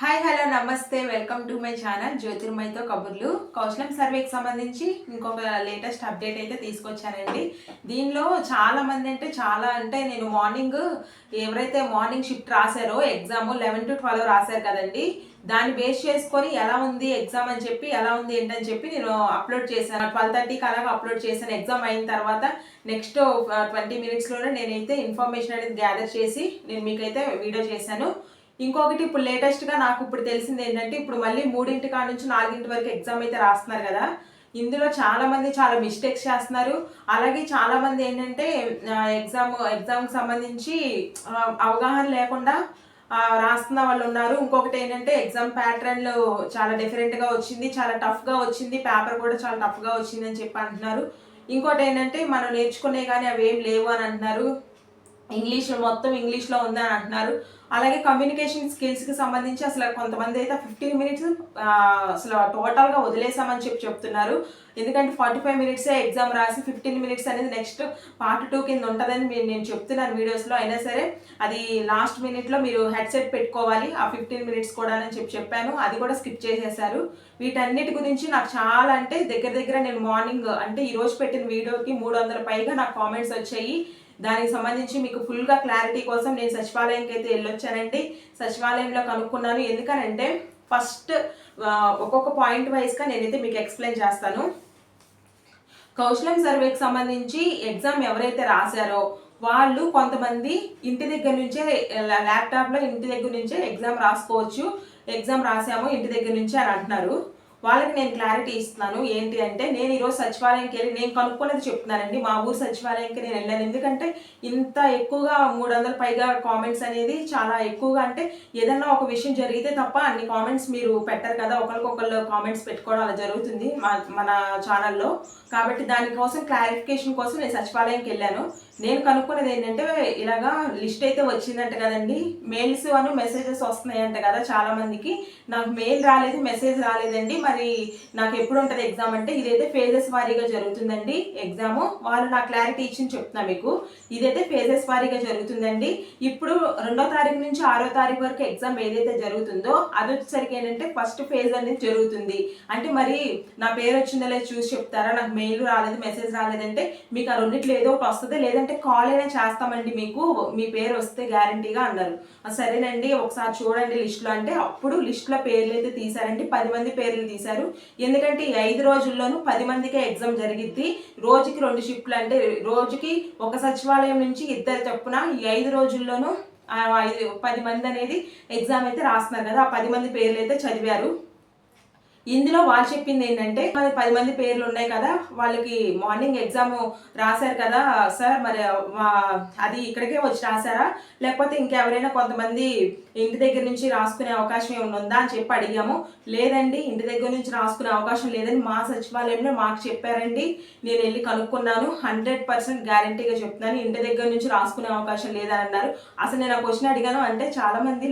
Hi hello నమస్తే welcome to my channel జ్యోతిర్మయ్తో కబుర్లు. కౌశలం సర్వేకి సంబంధించి ఇంకొక లేటెస్ట్ అప్డేట్ అయితే తీసుకొచ్చానండి. దీనిలో చాలా మంది అంటే చాలా అంటే నేను మార్నింగ్ ఎవరైతే మార్నింగ్ షిఫ్ట్ రాశారో ఎగ్జామ్ లెవెన్ టు ట్వెల్వ్ రాశారు కదండి. దాన్ని బేస్ చేసుకొని ఎలా ఉంది ఎగ్జామ్ అని చెప్పి ఎలా ఉంది ఏంటని చెప్పి నేను అప్లోడ్ చేశాను. ట్వెల్వ్ థర్టీకి అలాగా అప్లోడ్ చేశాను. ఎగ్జామ్ అయిన తర్వాత నెక్స్ట్ ట్వంటీ మినిట్స్లోనే నేనైతే ఇన్ఫర్మేషన్ అనేది గ్యాదర్ చేసి నేను మీకైతే వీడియో చేశాను. ఇంకొకటి ఇప్పుడు లేటెస్ట్గా నాకు ఇప్పుడు తెలిసింది ఏంటంటే ఇప్పుడు మళ్ళీ మూడింటి కాడ నుంచి నాలుగింటి వరకు ఎగ్జామ్ అయితే రాస్తున్నారు కదా. ఇందులో చాలా మంది చాలా మిస్టేక్స్ చేస్తున్నారు. అలాగే చాలా మంది ఏంటంటే ఎగ్జామ్ ఎగ్జామ్కి సంబంధించి అవగాహన లేకుండా రాస్తున్న వాళ్ళు ఉన్నారు. ఇంకొకటి ఏంటంటే ఎగ్జామ్ ప్యాటర్న్లు చాలా డిఫరెంట్గా వచ్చింది చాలా టఫ్గా వచ్చింది పేపర్ కూడా చాలా టఫ్గా వచ్చింది అని చెప్పి అంటున్నారు. ఇంకోటి ఏంటంటే మనం నేర్చుకునే కానీ అవి ఏం లేవు అని అంటున్నారు. ఇంగ్లీష్ మొత్తం ఇంగ్లీష్లో ఉందని అంటున్నారు. అలాగే కమ్యూనికేషన్ స్కిల్స్కి సంబంధించి అసలు కొంతమంది అయితే ఫిఫ్టీన్ మినిట్స్ అసలు టోటల్గా వదిలేసామని చెప్పి చెప్తున్నారు. ఎందుకంటే ఫార్టీ ఫైవ్ మినిట్సే ఎగ్జామ్ రాసి ఫిఫ్టీన్ మినిట్స్ అనేది నెక్స్ట్ పార్ట్ టూ కింద ఉంటుందని నేను చెప్తున్నాను వీడియోస్లో అయినా సరే అది లాస్ట్ మినిట్లో మీరు హెడ్సెట్ పెట్టుకోవాలి ఆ ఫిఫ్టీన్ మినిట్స్ కూడా అని చెప్పి చెప్పాను. అది కూడా స్కిప్ చేసేసారు. వీటన్నిటి గురించి నాకు చాలా అంటే దగ్గర దగ్గర నేను మార్నింగ్ అంటే ఈరోజు పెట్టిన వీడియోకి మూడు వందల పైగా నాకు కామెంట్స్ వచ్చాయి. దానికి సంబంధించి మీకు ఫుల్గా క్లారిటీ కోసం నేను సచివాలయంకి అయితే వెళ్ళొచ్చానండి. సచివాలయంలో కనుక్కున్నాను. ఎందుకనంటే ఫస్ట్ ఒక్కొక్క పాయింట్ వైజ్గా నేనైతే మీకు ఎక్స్ప్లెయిన్ చేస్తాను. కౌశలం సర్వేకి సంబంధించి ఎగ్జామ్ ఎవరైతే రాశారో వాళ్ళు కొంతమంది ఇంటి దగ్గర నుంచే ల్యాప్టాప్లో ఇంటి దగ్గర నుంచే ఎగ్జామ్ రాసుకోవచ్చు. ఎగ్జామ్ రాసాము ఇంటి దగ్గర నుంచే అని అంటున్నారు. వాళ్ళకి నేను క్లారిటీ ఇస్తున్నాను. ఏంటి అంటే నేను ఈరోజు సచివాలయంకి వెళ్ళి నేను కనుక్కున్నది చెప్తున్నానండి. మా ఊరు సచివాలయంకి నేను వెళ్ళాను. ఎందుకంటే ఇంత ఎక్కువగా మూడు వందల పైగా కామెంట్స్ అనేది చాలా ఎక్కువగా అంటే ఏదన్నా ఒక విషయం జరిగితే తప్ప అన్ని కామెంట్స్ మీరు పెట్టరు కదా. ఒకరికొకళ్ళు కామెంట్స్ పెట్టుకోవడం అలా జరుగుతుంది మా మన ఛానల్లో కాబట్టి దానికోసం క్లారిఫికేషన్ కోసం నేను సచివాలయంకి వెళ్ళాను. నేను కనుక్కున్నది ఏంటంటే ఇలాగా లిస్ట్ అయితే వచ్చిందంట కదండి. మెయిల్స్ అను మెసేజెస్ వస్తున్నాయంట కదా చాలా మందికి. నాకు మెయిల్ రాలేదు మెసేజ్ రాలేదండి. మరి నాకు ఎప్పుడు ఉంటుంది ఎగ్జామ్ అంటే ఇదైతే ఫేజెస్ వారీగా జరుగుతుందండి ఎగ్జామ్. వాళ్ళు నాకు క్లారిటీ ఇచ్చి చెప్తున్నా మీకు. ఇదైతే ఫేజెస్ వారీగా జరుగుతుందండి. ఇప్పుడు రెండో తారీఖు నుంచి ఆరో తారీఖు వరకు ఎగ్జామ్ ఏదైతే జరుగుతుందో అది వచ్చేసరికి ఏంటంటే ఫస్ట్ ఫేజ్ అనేది జరుగుతుంది. అంటే మరి నా పేరు వచ్చిందో లేదో చూసి చెప్తారా? నాకు మెయిల్ రాలేదు మెసేజ్ రాలేదంటే మీకు ఆ రెండిట్లో ఏదో ఒకటి వస్తుంది? లేదంటే కాల్ అయినా చేస్తామండి మీకు. మీ పేరు వస్తే గ్యారంటీగా అన్నారు సరేనండి ఒకసారి చూడండి లిస్ట్లో అంటే అప్పుడు లిస్ట్లో పేర్లు అయితే తీశారండి. పది మంది పేర్లు తీశారు. ఎందుకంటే ఈ ఐదు రోజుల్లోనూ పది మందికే ఎగ్జామ్ జరిగిద్ది. రోజుకి రెండు షిఫ్ట్లు అంటే రోజుకి ఒక సచివాలయం నుంచి ఇద్దరు చొప్పున ఈ ఐదు రోజుల్లోనూ ఐదు పది మంది అనేది ఎగ్జామ్ అయితే రాస్తున్నారు కదా. ఆ పది మంది పేర్లు అయితే చదివారు. ఇందులో వాళ్ళు చెప్పింది ఏంటంటే మరి పది మంది పేర్లు ఉన్నాయి కదా వాళ్ళకి మార్నింగ్ ఎగ్జామ్ రాశారు కదా సార్ మరి అది ఇక్కడికే వచ్చి రాశారా? లేకపోతే ఇంకెవరైనా కొంతమంది ఇంటి దగ్గర నుంచి రాసుకునే అవకాశం ఏమైనా ఉందా అని చెప్పి అడిగాము. లేదండి ఇంటి దగ్గర నుంచి రాసుకునే అవకాశం లేదని మా సచివాలయంలో మాకు చెప్పారండి. నేను వెళ్ళి కనుక్కున్నాను. హండ్రెడ్ పర్సెంట్ గ్యారంటీగా చెప్తున్నాను. ఇంటి దగ్గర నుంచి రాసుకునే అవకాశం లేదని అన్నారు. అసలు నేను ఆ క్వశ్చన్ అడిగాను అంటే చాలా మంది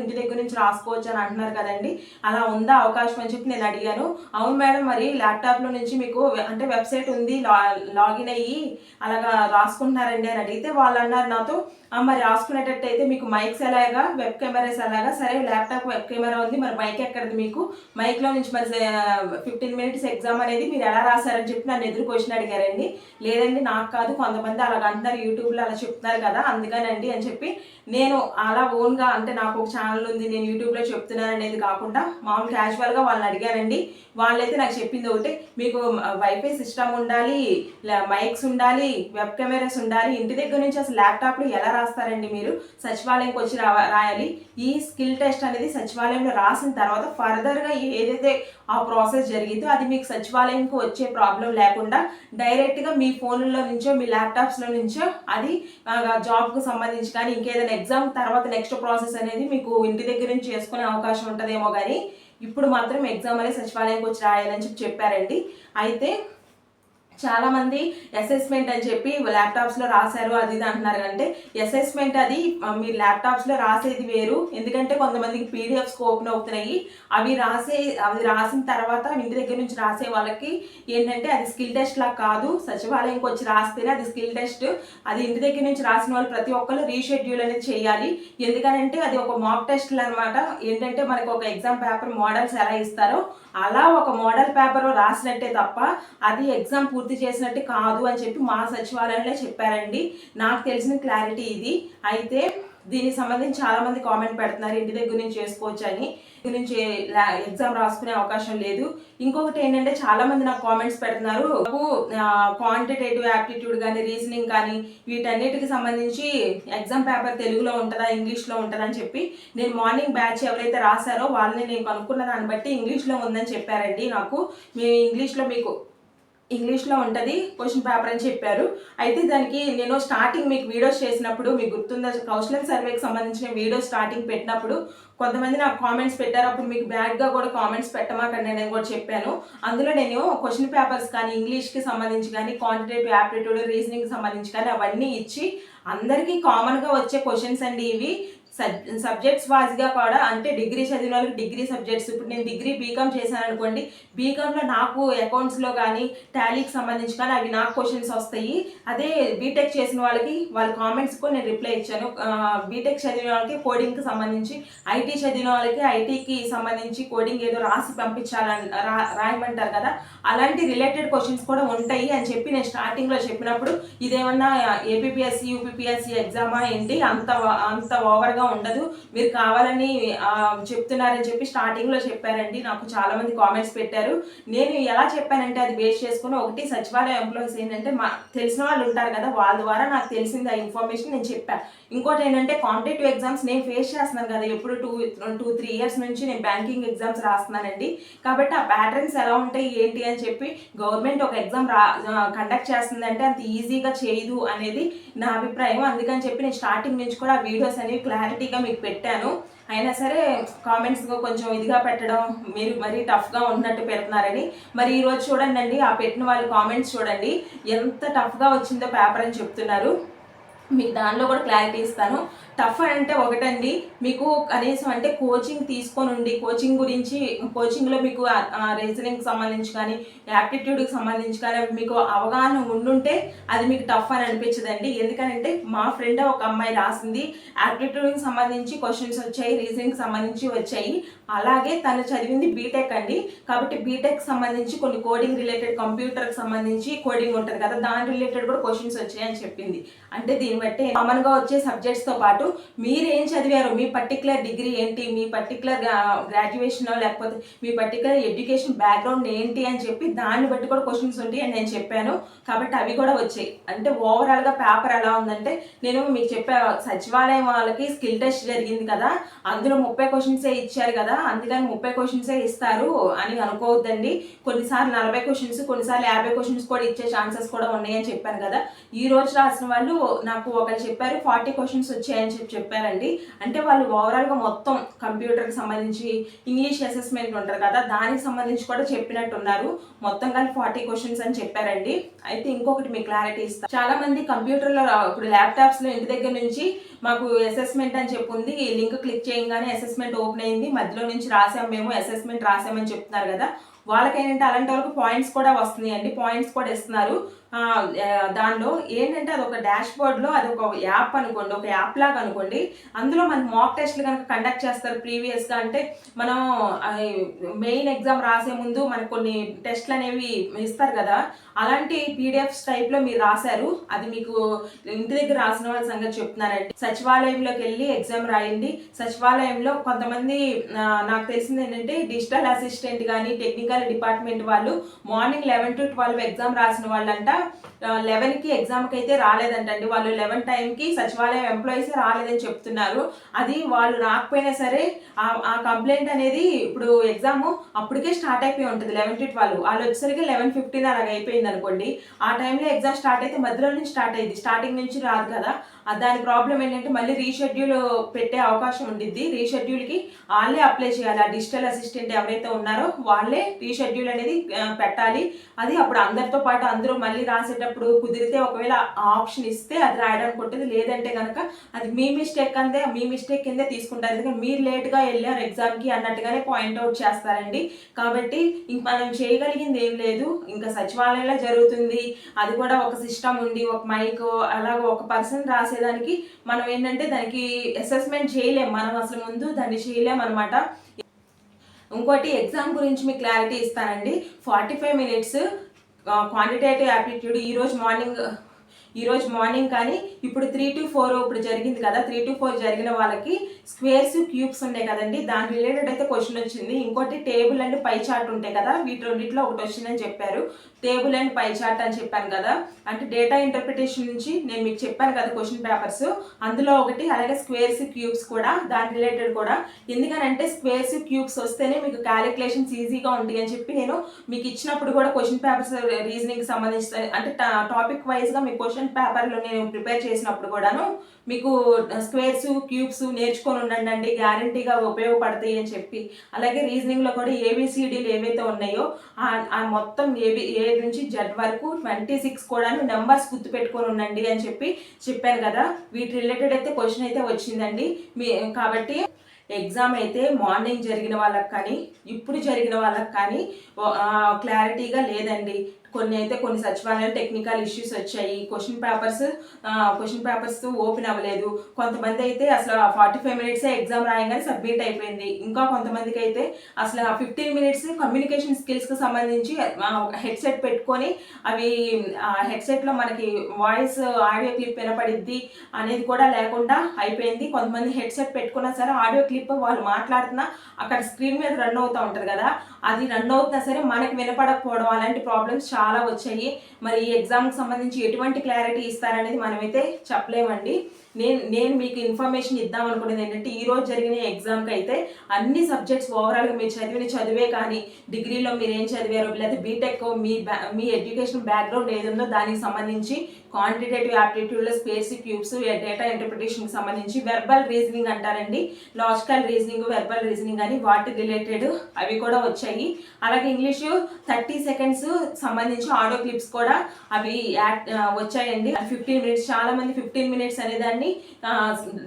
ఇంటి దగ్గర నుంచి రాసుకోవచ్చు అని అంటున్నారు కదండి. అలా ఉందా అవకాశం అని చెప్పి నేను అడిగాను అవును మేడం మరి ల్యాప్టాప్లో నుంచి మీకు అంటే వెబ్సైట్ ఉంది లా- లాగిన్ అయ్యి అలాగా రాసుకుంటున్నారండి అని అడిగితే వాళ్ళు అన్నారు నాతో మరి రాసుకునేటట్టయితే మీకు మైక్స్ ఎలాగా వెబ్ కెమెరాస్ ఎలాగా? సరే ల్యాప్టాప్ వెబ్ కెమెరా ఉంది. మరి మైక్ ఎక్కడది మీకు? మైక్లో నుంచి మరి ఫిఫ్టీన్ మినిట్స్ ఎగ్జామ్ అనేది మీరు ఎలా రాశారని చెప్పి నన్ను ఎదురు క్వశ్చన్ అడిగారండి. లేదండి నాకు కాదు. కొంతమంది అలాగ అంటున్నారు యూట్యూబ్లో అలా చెప్తున్నారు కదా అందుకనండి అని చెప్పి నేను అలా ఓన్గా అంటే నాకు ఒక ఛానల్ ఉంది నేను యూట్యూబ్లో చెప్తున్నాను అనేది కాకుండా మామూలు క్యాజువల్గా వాళ్ళని అడిగానండి. వాళ్ళైతే నాకు చెప్పింది ఒకటి మీకు వైఫై సిస్టమ్ ఉండాలి మైక్స్ ఉండాలి వెబ్ కెమెరాస్ ఉండాలి ఇంటి దగ్గర నుంచి అసలు ల్యాప్టాప్లో ఎలా రాస్తారండి మీరు? సచివాలయంకి వచ్చి రా రాయాలి. ఈ స్కిల్ టెస్ట్ అనేది సచివాలయంలో రాసిన తర్వాత ఫర్దర్గా ఏదైతే ఆ ప్రాసెస్ జరిగిందో అది మీకు సచివాలయంకి వచ్చే ప్రాబ్లం లేకుండా డైరెక్ట్గా మీ ఫోన్లో నుంచో మీ ల్యాప్టాప్స్లో నుంచో అది జాబ్కు సంబంధించి కానీ ఇంకేదైనా ఎగ్జామ్ తర్వాత నెక్స్ట్ ప్రాసెస్ అనేది మీకు ఇంటి దగ్గర నుంచి చేసుకునే అవకాశం ఉంటుందేమో కానీ ఇప్పుడు మాత్రం ఎగ్జామ్ అనేది సచివాలయంకి వచ్చి రాయాలని చెప్పి చెప్పారండి. అయితే చాలా మంది అసెస్మెంట్ అని చెప్పి ల్యాప్టాప్స్లో రాశారు అది ఇది అంటున్నారు. అంటే అసెస్మెంట్ అది మీ మీరు ల్యాప్టాప్స్లో రాసేది వేరు. ఎందుకంటే కొంతమందికి పీడిఎఫ్స్ ఓపెన్ అవుతున్నాయి. అవి రాసే అవి రాసిన తర్వాత ఇంటి దగ్గర నుంచి రాసే వాళ్ళకి ఏంటంటే అది స్కిల్ టెస్ట్ లా కాదు. సచివాలయంకి వచ్చి రాస్తేనే అది స్కిల్ టెస్ట్ అది ఇంటి దగ్గర నుంచి రాసిన వాళ్ళు ప్రతి ఒక్కరు రీషెడ్యూల్ అనేది చేయాలి. ఎందుకనంటే అది ఒక మాక్ టెస్ట్ అనమాట ఏంటంటే మనకు ఒక ఎగ్జామ్ పేపర్ మోడల్స్ ఎలా ఇస్తారో అలా ఒక మోడల్ పేపర్ రాసినట్టే తప్ప అది ఎగ్జామ్ పూర్తి చేసినట్టు కాదు అని చెప్పి మా సచివాలయంలో చెప్పారండి. నాకు తెలిసిన క్లారిటీ ఇది. అయితే దీనికి సంబంధించి చాలా మంది కామెంట్ పెడుతున్నారు ఇంటి దగ్గర నుంచి చేసుకోవచ్చు అని. గురించి ఎగ్జామ్ రాసుకునే అవకాశం లేదు. ఇంకొకటి ఏంటంటే చాలా మంది నాకు కామెంట్స్ పెడుతున్నారు. నాకు క్వాంటిటేటివ్ యాప్టిట్యూడ్ కానీ రీజనింగ్ కానీ వీటన్నిటికి సంబంధించి ఎగ్జామ్ పేపర్ తెలుగులో ఉంటుందా ఇంగ్లీష్లో ఉంటుందా అని చెప్పి నేను మార్నింగ్ బ్యాచ్ ఎవరైతే రాశారో వాళ్ళని నేను కనుక్కున్న దాన్ని బట్టి ఇంగ్లీష్లో ఉందని చెప్పారండి నాకు. మేము ఇంగ్లీష్లో మీకు ఇంగ్లీష్లో ఉంటుంది క్వశ్చన్ పేపర్ అని చెప్పారు. అయితే దానికి నేను స్టార్టింగ్ మీకు వీడియోస్ చేసినప్పుడు మీకు గుర్తుందా కౌశలం సర్వేకి సంబంధించిన వీడియో స్టార్టింగ్ పెట్టినప్పుడు కొంతమంది నాకు కామెంట్స్ పెట్టారు. అప్పుడు మీకు బ్యాడ్గా కూడా కామెంట్స్ పెట్టమాకండి నేను కూడా చెప్పాను. అందులో నేను క్వశ్చన్ పేపర్స్ కానీ ఇంగ్లీష్కి సంబంధించి కానీ క్వాంటిటేటివ్ యాప్టిట్యూడ్ రీజనింగ్కి సంబంధించి కానీ అవన్నీ ఇచ్చి అందరికీ కామన్గా వచ్చే క్వశ్చన్స్ అండి ఇవి. సబ్జెక్ట్స్ వాజ్గా కూడా అంటే డిగ్రీ చదివిన వాళ్ళకి డిగ్రీ సబ్జెక్ట్స్. ఇప్పుడు నేను డిగ్రీ బీకామ్ చేశాను అనుకోండి బీకామ్లో నాకు అకౌంట్స్లో కానీ టాలీకి సంబంధించి కానీ అవి నాకు క్వశ్చన్స్ వస్తాయి. అదే బీటెక్ చేసిన వాళ్ళకి వాళ్ళ కామెంట్స్కు నేను రిప్లై ఇచ్చాను. బీటెక్ చదివిన వాళ్ళకి కోడింగ్కి సంబంధించి ఐటీ చదివిన వాళ్ళకి ఐటీకి సంబంధించి కోడింగ్ ఏదో రాసి పంపించాలని రా రాయమంటారు కదా. అలాంటి రిలేటెడ్ క్వశ్చన్స్ కూడా ఉంటాయి అని చెప్పి నేను స్టార్టింగ్లో చెప్పినప్పుడు ఇదేమన్నా ఏపీపీఎస్సీ యూపీపీఎస్సీ ఎగ్జామా ఏంటి? అంత అంత ఓవర్గా ఉండదు. మీరు కావాలని చెప్తున్నారని చెప్పి స్టార్టింగ్లో చెప్పారండి. నాకు చాలా మంది కామెంట్స్ పెట్టారు. నేను ఎలా చెప్పానంటే అది బేస్ చేసుకుని ఒకటి సచివాలయ ఎంప్లాయీస్ ఏంటంటే మా తెలిసిన వాళ్ళు ఉంటారు కదా వాళ్ళ ద్వారా నాకు తెలిసింది ఆ ఇన్ఫర్మేషన్ నేను చెప్పాను ఇంకోటి ఏంటంటే కాంపిటేటివ్ ఎగ్జామ్స్ నేను ఫేస్ చేస్తున్నాను కదా ఎప్పుడు టూ టూ త్రీ ఇయర్స్ నుంచి నేను బ్యాంకింగ్ ఎగ్జామ్స్ రాస్తున్నానండి. కాబట్టి ఆ ప్యాటర్న్స్ ఎలా ఉంటాయి ఏంటి అని చెప్పి గవర్నమెంట్ ఒక ఎగ్జామ్ రా కండక్ట్ చేస్తుందంటే అంత ఈజీగా చేయదు అనేది నా అభిప్రాయం. అందుకని చెప్పి నేను స్టార్టింగ్ నుంచి కూడా ఆ వీడియోస్ అనేవి క్లారిటీగా మీకు పెట్టాను. అయినా సరే కామెంట్స్ కొంచెం ఇదిగా పెట్టడం మీరు మరీ టఫ్గా ఉన్నట్టు పెడుతున్నారని. మరి ఈరోజు చూడండి ఆ పెట్టిన వాళ్ళు కామెంట్స్ చూడండి ఎంత టఫ్గా వచ్చిందో పేపర్ అని చెప్తున్నారు. మీకు దానిలో కూడా క్లారిటీ ఇస్తాను. టఫ్ అంటే ఒకటండి. మీకు కనీసం అంటే కోచింగ్ తీసుకొని ఉండి కోచింగ్ గురించి కోచింగ్లో మీకు రీజనింగ్కి సంబంధించి కానీ యాప్టిట్యూడ్కి సంబంధించి కానీ మీకు అవగాహన ఉండుంటే అది మీకు టఫ్ అని అనిపించదండి. ఎందుకంటే మా ఫ్రెండ్ ఒక అమ్మాయి రాసింది. యాప్టిట్యూడ్కి సంబంధించి క్వశ్చన్స్ వచ్చాయి రీజనింగ్కి సంబంధించి వచ్చాయి. అలాగే తను చదివింది బీటెక్ అండి. కాబట్టి బీటెక్ సంబంధించి కొన్ని కోడింగ్ రిలేటెడ్ కంప్యూటర్కి సంబంధించి కోడింగ్ ఉంటుంది కదా దాని రిలేటెడ్ కూడా క్వశ్చన్స్ వచ్చాయని చెప్పింది. అంటే దీన్ని బట్టి కామన్గా వచ్చే సబ్జెక్ట్స్తో పాటు మీరు ఏం చదివారు? మీ పర్టికులర్ డిగ్రీ ఏంటి? మీ పర్టికులర్ గ్రాడ్యుయేషన్ లేకపోతే మీ పర్టికులర్ ఎడ్యుకేషన్ బ్యాక్గ్రౌండ్ ఏంటి అని చెప్పి దాన్ని బట్టి కూడా క్వశ్చన్స్ ఉంటాయి అని నేను చెప్పాను. కాబట్టి అవి కూడా వచ్చాయి. అంటే ఓవరాల్గా పేపర్ ఎలా ఉందంటే నేను మీకు చెప్పా సచివాలయం వాళ్ళకి స్కిల్ టెస్ట్ జరిగింది కదా అందులో ముప్పై క్వశ్చన్సే ఇచ్చారు కదా అందుకని ముప్పై క్వశ్చన్సే ఇస్తారు అని అనుకోవద్దండి. కొన్నిసార్లు నలభై క్వశ్చన్స్ కొన్నిసార్లు యాభై క్వశ్చన్స్ కూడా ఇచ్చే ఛాన్సెస్ కూడా ఉన్నాయని చెప్పాను కదా. ఈ రోజు రాసిన వాళ్ళు నాకు ఒకరు చెప్పారు ఫార్టీ క్వశ్చన్స్ వచ్చాయని చెప్పి చెప్పారండి. అంటే వాళ్ళు ఓవరాల్గా మొత్తం కంప్యూటర్కి సంబంధించి ఇంగ్లీష్ అసెస్మెంట్ ఉంటారు కదా దానికి సంబంధించి కూడా చెప్పినట్టున్నారు. మొత్తం కానీ ఫార్టీ క్వశ్చన్స్ అని చెప్పారండి. అయితే ఇంకొకటి మీకు క్లారిటీ ఇస్తాను చాలా మంది కంప్యూటర్లో ఇప్పుడు ల్యాప్టాప్స్లో ఇంటి దగ్గర నుంచి మాకు అసెస్మెంట్ అని చెప్పి ఉంది ఈ లింక్ క్లిక్ చేయగానే అసెస్మెంట్ ఓపెన్ అయింది. మధ్యలో నుంచి రాసాం మేము అసెస్మెంట్ రాసామని చెప్తున్నారు కదా. వాళ్ళకి ఏంటంటే అలాంటి వాళ్ళకి పాయింట్స్ కూడా వస్తున్నాయి అండి పాయింట్స్ కూడా ఇస్తున్నారు. దానిలో ఏంటంటే అది ఒక డాష్ బోర్డ్లో అది ఒక యాప్ అనుకోండి ఒక యాప్ లాగా అనుకోండి అందులో మనకి మాక్ టెస్ట్లు కనుక కండక్ట్ చేస్తారు ప్రీవియస్గా. అంటే మనం మెయిన్ ఎగ్జామ్ రాసే ముందు మనకు కొన్ని టెస్ట్లు అనేవి ఇస్తారు కదా. అలాంటి పీడిఎఫ్స్ టైప్లో మీరు రాశారు అది మీకు ఇంటి దగ్గర రాసిన వాళ్ళ సంగతి చెప్తున్నారండి. సచివాలయంలోకి వెళ్ళి ఎగ్జామ్ రాయండి. సచివాలయంలో కొంతమంది నాకు తెలిసింది ఏంటంటే డిజిటల్ అసిస్టెంట్ కానీ టెక్నికల్ డిపార్ట్మెంట్ వాళ్ళు morning eleven to twelve exam రాసిన వాళ్ళంట లెవెన్కి ఎగ్జామ్కి అయితే రాలేదంటండి. వాళ్ళు లెవెన్ టైంకి సచివాలయం ఎంప్లాయీస్ రాలేదని చెప్తున్నారు. అది వాళ్ళు రాకపోయినా సరే ఆ- కంప్లైంట్ అనేది ఇప్పుడు ఎగ్జామ్ అప్పటికే స్టార్ట్ అయిపోయి ఉంటుంది లెవెన్ టు ట్వెల్వ్ వాళ్ళు వచ్చేసరికి లెవెన్ ఫిఫ్టీన్ అలాగ అయిపోయింది అనుకోండి ఆ టైంలో ఎగ్జామ్ స్టార్ట్ అయితే మధ్యలో నుంచి స్టార్ట్ అయింది స్టార్టింగ్ నుంచి రాదు కదా. దాని ప్రాబ్లం ఏంటంటే మళ్ళీ రీషెడ్యూల్ పెట్టే అవకాశం ఉండిద్ది. రీషెడ్యూల్కి వాళ్ళే అప్లై చేయాలి. ఆ డిజిటల్ అసిస్టెంట్ ఎవరైతే ఉన్నారో వాళ్ళే రీషెడ్యూల్ అనేది పెట్టాలి. అది అప్పుడు అందరితో పాటు అందరూ మళ్ళీ రాసేటప్పుడు కుదిరితే ఒకవేళ ఆప్షన్ ఇస్తే అది రాయడానికి ఉంటుంది లేదంటే కనుక అది మీ మిస్టేక్ అంతే మీ మిస్టేక్ కిందే తీసుకుంటారు. ఎందుకంటే మీరు లేట్గా వెళ్ళారు ఎగ్జామ్కి అన్నట్టుగానే పాయింట్అవుట్ చేస్తారండి. కాబట్టి ఇంక మనం చేయగలిగింది ఏం లేదు. ఇంకా సచివాలయంలో జరుగుతుంది. అది కూడా ఒక సిస్టమ్ ఉంది ఒక మైక్ అలాగే ఒక పర్సన్ రాసేదానికి మనం ఏంటంటే దానికి అసెస్మెంట్ చేయలేం. మనం అసలు ముందు దాన్ని చేయలేం అనమాట ఇంకోటి ఎగ్జామ్ గురించి మీకు క్లారిటీ ఇస్తానండి. Forty five minutes quantitative aptitude ఈరోజు మార్నింగ్ ఈరోజు మార్నింగ్ కానీ ఇప్పుడు త్రీ టు ఫోర్ ఇప్పుడు జరిగింది కదా త్రీ టు ఫోర్ జరిగిన వాళ్ళకి స్క్వేర్స్ క్యూబ్స్ ఉన్నాయి కదండి దాని రిలేటెడ్ అయితే క్వశ్చన్ వచ్చింది. ఇంకోటి టేబుల్ అండ్ పై చార్ట్ ఉంటాయి కదా వీటి రెండింటిలో ఒకటి వచ్చిందని చెప్పారు. టేబుల్ అండ్ పై చార్ట్ అని చెప్పాను కదా అంటే డేటా ఇంటర్ప్రిటేషన్ నుంచి నేను మీకు చెప్పాను కదా క్వశ్చన్ పేపర్స్ అందులో ఒకటి అలాగే స్క్వేర్స్ క్యూబ్స్ కూడా దాని రిలేటెడ్ కూడా. ఎందుకనంటే స్క్వేర్స్ క్యూబ్స్ వస్తేనే మీకు క్యాలిక్యులేషన్స్ ఈజీగా ఉంటాయి అని చెప్పి నేను మీకు ఇచ్చినప్పుడు కూడా క్వశ్చన్ పేపర్స్ రీజనింగ్ సంబంధించి అంటే టాపిక్ వైజ్గా మీ క్వశ్చన్ పేపర్లో నేను ప్రిపేర్ చేసినప్పుడు కూడాను మీకు స్క్వేర్స్ క్యూబ్స్ నేర్చుకొని ఉండండి అండి గ్యారంటీగా ఉపయోగపడతాయి అని చెప్పి. అలాగే రీజనింగ్లో కూడా ఏబిసిడీలు ఏవైతే ఉన్నాయో ఆ- ఆ మొత్తం ఏబి ఏ నుంచి జెడ్ వరకు ట్వంటీ సిక్స్ కూడా నెంబర్స్ గుర్తుపెట్టుకొని ఉండండి అని చెప్పి చెప్పాను కదా. వీటి రిలేటెడ్ అయితే క్వశ్చన్ అయితే వచ్చిందండి. మీ కాబట్టి ఎగ్జామ్ అయితే మార్నింగ్ జరిగిన వాళ్ళకి కానీ ఇప్పుడు జరిగిన వాళ్ళకి కానీ క్లారిటీగా లేదండి. కొన్ని అయితే కొన్ని సచివాలయాలు టెక్నికల్ ఇష్యూస్ వచ్చాయి. Question papers question papers open అవ్వలేదు. కొంతమంది అయితే అసలు ఫార్టీ ఫైవ్ మినిట్స్ ఎగ్జామ్ రాయంగానే సబ్మిట్ అయిపోయింది. ఇంకా కొంతమందికి అయితే అసలు ఫిఫ్టీన్ మినిట్స్ కమ్యూనికేషన్ స్కిల్స్కి సంబంధించి హెడ్సెట్ పెట్టుకొని అవి హెడ్సెట్లో మనకి వాయిస్ ఆడియో క్లిప్ వినపడిద్ది అనేది కూడా లేకుండా అయిపోయింది. కొంతమంది హెడ్సెట్ పెట్టుకున్నా సరే ఆడియో క్లిప్ వాళ్ళు మాట్లాడుతున్నా అక్కడ స్క్రీన్ మీద రన్ అవుతూ ఉంటుంది కదా. అది రన్ అవుతున్నా సరే మనకి వినపడకపోవడం అలాంటి ప్రాబ్లమ్స్ చాలా చాలా వచ్చాయి. మరి ఈ ఎగ్జామ్కి సంబంధించి ఎటువంటి క్లారిటీ ఇస్తారనేది మనమైతే చెప్పలేమండి. నేను నేను మీకు ఇన్ఫర్మేషన్ ఇద్దాం అనుకునేది ఏంటంటే ఈ రోజు జరిగిన ఎగ్జామ్కి అయితే అన్ని సబ్జెక్ట్స్ ఓవరాల్గా మీరు చదివిన చదివే కానీ డిగ్రీలో మీరు ఏం చదివారు లేదా బీటెక్ మీ మీ ఎడ్యుకేషన్ బ్యాక్గ్రౌండ్ ఏదుందో దానికి సంబంధించి క్వాంటిటేటివ్ యాప్టిట్యూడ్లో స్పేసిక్ క్యూబ్స్ డేటా ఇంటర్ప్రిటేషన్కి సంబంధించి వెర్బల్ రీజనింగ్ అంటారండి. లాజికల్ రీజనింగ్ వెర్బల్ రీజనింగ్ అని వాటి రిలేటెడ్ అవి కూడా వచ్చాయి. అలాగే ఇంగ్లీషు థర్టీ సెకండ్స్ సంబంధించి ఆడియో క్లిప్స్ కూడా అవి యాడ్ వచ్చాయండి. ఫిఫ్టీన్ మినిట్స్ చాలా మంది ఫిఫ్టీన్ మినిట్స్ అనే దాన్ని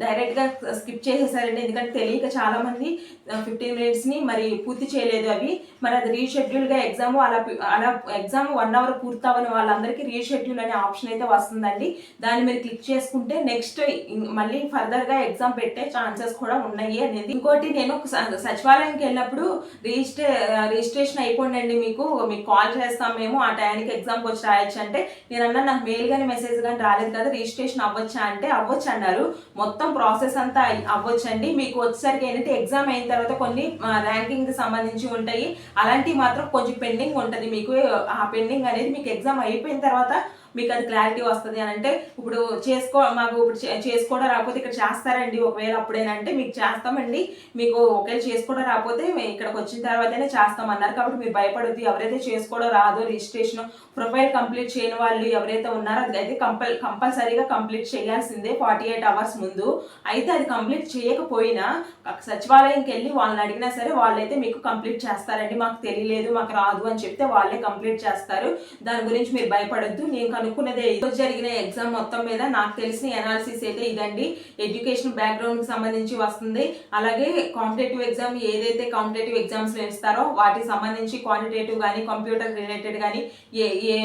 డైరెక్ట్గా స్కిప్ చేసేసారండి. ఎందుకంటే తెలియక చాలామంది ఫిఫ్టీన్ మినిట్స్ని మరి పూర్తి చేయలేదు అవి. మరి అది రీషెడ్యూల్గా ఎగ్జామ్ అలా అలా ఎగ్జామ్ వన్ అవర్ పూర్తవని వాళ్ళందరికీ రీషెడ్యూల్ అనే ఆప్షన్ అయితే వస్తుందండి. దాన్ని మీరు క్లిక్ చేసుకుంటే నెక్స్ట్ మళ్ళీ ఫర్దర్గా ఎగ్జామ్ పెట్టే ఛాన్సెస్ కూడా ఉన్నాయి అనేది. ఇంకోటి నేను స- సచివాలయంకి వెళ్ళినప్పుడు రిజిస్ట్రే రిజిస్ట్రేషన్ అయిపోండి మీకు. మీకు కాల్ చేస్తాం మేము. ఆ టైంకి ఎగ్జామ్కి వచ్చి రాయొచ్చు అంటే నేను అన్నా నాకు మెయిల్ కానీ మెసేజ్ కానీ రాలేదు కదా రిజిస్ట్రేషన్ అవ్వచ్చా అంటే అవ్వచ్చు. అన్నారు మొత్తం ప్రాసెస్ అంతా అవ్వచ్చు అవ్వచ్చండి. మీకు వచ్చేసరికి ఏంటంటే ఎగ్జామ్ అయిన తర్వాత కొన్ని ర్యాంకింగ్ సంబంధించి ఉంటాయి. అలాంటివి మాత్రం కొంచెం పెండింగ్ ఉంటుంది. మీకు ఆ పెండింగ్ అనేది మీకు ఎగ్జామ్ అయిపోయిన తర్వాత మీకు అది క్లారిటీ వస్తుంది అని అంటే ఇప్పుడు చేసుకో మాకు ఇప్పుడు చే- చేసుకోవడం రాకపోతే ఇక్కడ చేస్తారండి. ఒకవేళ అప్పుడేనంటే మీకు చేస్తామండి. మీకు ఒకవేళ చేసుకోవడం రాకపోతే ఇక్కడికి వచ్చిన తర్వాతనే చేస్తామన్నారు. కాబట్టి మీరు భయపడద్దు. ఎవరైతే చేసుకోవడం రాదో రిజిస్ట్రేషన్ ప్రొఫైల్ కంప్లీట్ చేయని వాళ్ళు ఎవరైతే ఉన్నారో అది అయితే కంపల్ కంపల్సరీగా కంప్లీట్ చేయాల్సిందే ఫార్టీ ఎయిట్ అవర్స్ ముందు. అయితే అది కంప్లీట్ చేయకపోయినా సచివాలయంకి వెళ్ళి వాళ్ళని అడిగినా సరే వాళ్ళైతే మీకు కంప్లీట్ చేస్తారండి. మాకు తెలియలేదు మాకు రాదు అని చెప్తే వాళ్ళే కంప్లీట్ చేస్తారు. దాని గురించి మీరు భయపడొద్దు. నేను అనుకున్నదే. ఈరోజు జరిగిన ఎగ్జామ్ మొత్తం మీద నాకు తెలిసిన ఎనాలిసిస్ అయితే ఇదండి. ఎడ్యుకేషన్ బ్యాక్గ్రౌండ్కి సంబంధించి వస్తుంది. అలాగే కాంపిటేటివ్ ఎగ్జామ్ ఏదైతే కాంపిటేటివ్ ఎగ్జామ్స్ నేర్స్తారో వాటికి సంబంధించి క్వాంటిటేటివ్ కానీ కంప్యూటర్ రిలేటెడ్ కానీ ఏ ఏ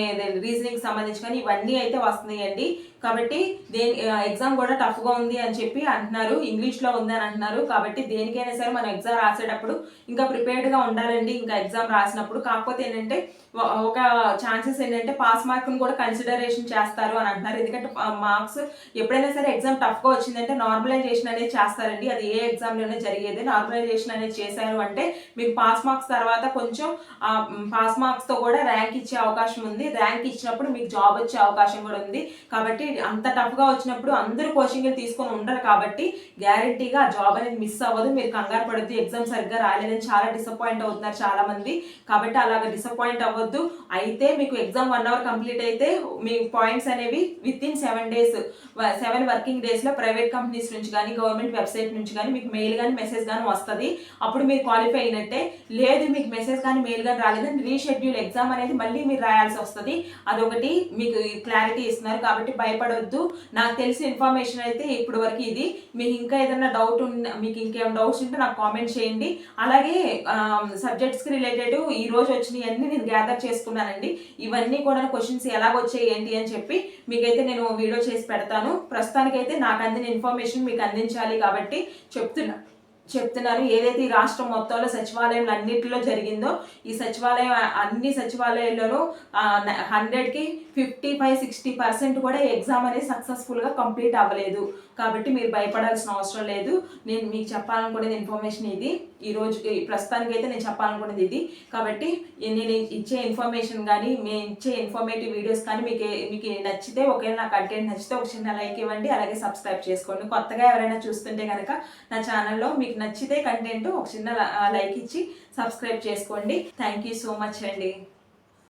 రీజనింగ్ సంబంధించి కానీ ఇవన్నీ అయితే వస్తున్నాయండి. కాబట్టి దేని ఎగ్జామ్ కూడా టఫ్గా ఉంది అని చెప్పి అంటున్నారు. ఇంగ్లీష్లో ఉంది అని అంటున్నారు. కాబట్టి దేనికైనా సరే మనం ఎగ్జామ్ రాసేటప్పుడు ఇంకా ప్రిపేర్డ్గా ఉండాలండి. ఇంకా ఎగ్జామ్ రాసినప్పుడు. కాకపోతే ఏంటంటే ఒక ఛాన్సెస్ ఏంటంటే పాస్ మార్క్ను కూడా కన్సిడరేషన్ చేస్తారు అని అంటున్నారు. ఎందుకంటే మార్క్స్ ఎప్పుడైనా సరే ఎగ్జామ్ టఫ్గా వచ్చిందంటే నార్మలైజేషన్ అనేది చేస్తారండి. అది ఏ ఎగ్జామ్లోనే జరిగేది. నార్మలైజేషన్ అనేది చేశారు అంటే మీకు పాస్ మార్క్స్ తర్వాత కొంచెం పాస్ మార్క్స్తో కూడా ర్యాంక్ ఇచ్చే అవకాశం ఉంది. ర్యాంక్ ఇచ్చినప్పుడు మీకు జాబ్ వచ్చే అవకాశం కూడా ఉంది. కాబట్టి అంత టఫ్గా వచ్చినప్పుడు అందరూ కోచింగ్లు తీసుకొని ఉండరు కాబట్టి గ్యారంటీగా ఆ జాబ్ అనేది మిస్ అవ్వదు. మీరు కంగారు పడద్దు. ఎగ్జామ్ సరిగ్గా రాలేదని చాలా డిసప్పాయింట్ అవుతున్నారు చాలా మంది కాబట్టి అలాగ డిసప్పాయింట్ అవ్వదు అవ్వద్దు అయితే మీకు ఎగ్జామ్ వన్ అవర్ కంప్లీట్ అయితే మీ పాయింట్స్ అనేవి within seven days seven working డేస్లో ప్రైవేట్ కంపెనీస్ నుంచి కానీ గవర్నమెంట్ వెబ్సైట్ నుంచి కానీ మీకు మెయిల్ కానీ మెసేజ్ కానీ వస్తుంది. అప్పుడు మీరు క్వాలిఫై అయినట్టే. లేదు మీకు మెసేజ్ కానీ మెయిల్ కానీ రాలేదని రీషెడ్యూల్ ఎగ్జామ్ అనేది మళ్ళీ మీరు రాయాల్సి వస్తుంది. అదొకటి మీకు క్లారిటీ ఇస్తున్నారు కాబట్టి భయపడొద్దు. నాకు తెలిసిన ఇన్ఫర్మేషన్ అయితే ఇప్పుడు వరకు ఇది. మీకు ఇంకా ఏదైనా డౌట్ ఉన్న మీకు ఇంకేమైనా డౌట్స్ ఉంటే నాకు కామెంట్ చేయండి. అలాగే సబ్జెక్ట్స్కి రిలేటెడ్ ఈ రోజు వచ్చినవి నేను గ్యాదర్ చేసుకున్నానండి. ఇవన్నీ కూడా క్వశ్చన్స్ ఎలా వచ్చాయి ఏంటి అని చెప్పి మీకైతే నేను వీడియో చేసి పెడతాను. ప్రస్తుతానికైతే నాకు అందిన ఇన్ఫర్మేషన్ మీకు అందించాలి కాబట్టి చెప్తున్నా చెప్తున్నారు ఏదైతే ఈ రాష్ట్రం మొత్తంలో సచివాలయంలో అన్నింటిలో జరిగిందో ఈ సచివాలయం అన్ని సచివాలయాల్లోనూ హండ్రెడ్కి ఫిఫ్టీ ఫైవ్ సిక్స్టీ పర్సెంట్ కూడా ఎగ్జామ్ అనేది సక్సెస్ఫుల్గా కంప్లీట్ అవ్వలేదు. కాబట్టి మీరు భయపడాల్సిన అవసరం లేదు. నేను మీకు చెప్పాలనుకునేది ఇన్ఫర్మేషన్ ఇది. ఈ రోజు ప్రస్తుతానికి అయితే నేను చెప్పాలనుకునేది ఇది. కాబట్టి నేను ఇచ్చే ఇన్ఫర్మేషన్ కానీ మేము ఇచ్చే ఇన్ఫర్మేటివ్ వీడియోస్ కానీ మీకు మీకు నచ్చితే ఒకవేళ నా కంటెంట్ నచ్చితే ఒక చిన్న లైక్ ఇవ్వండి అలాగే సబ్స్క్రైబ్ చేసుకోండి. కొత్తగా ఎవరైనా చూస్తుంటే కనుక నా ఛానల్లో మీకు నచ్చితే కంటెంట్ ఒక చిన్న లైక్ ఇచ్చి సబ్స్క్రైబ్ చేసుకోండి. థ్యాంక్ యూ సో మచ్ అండి.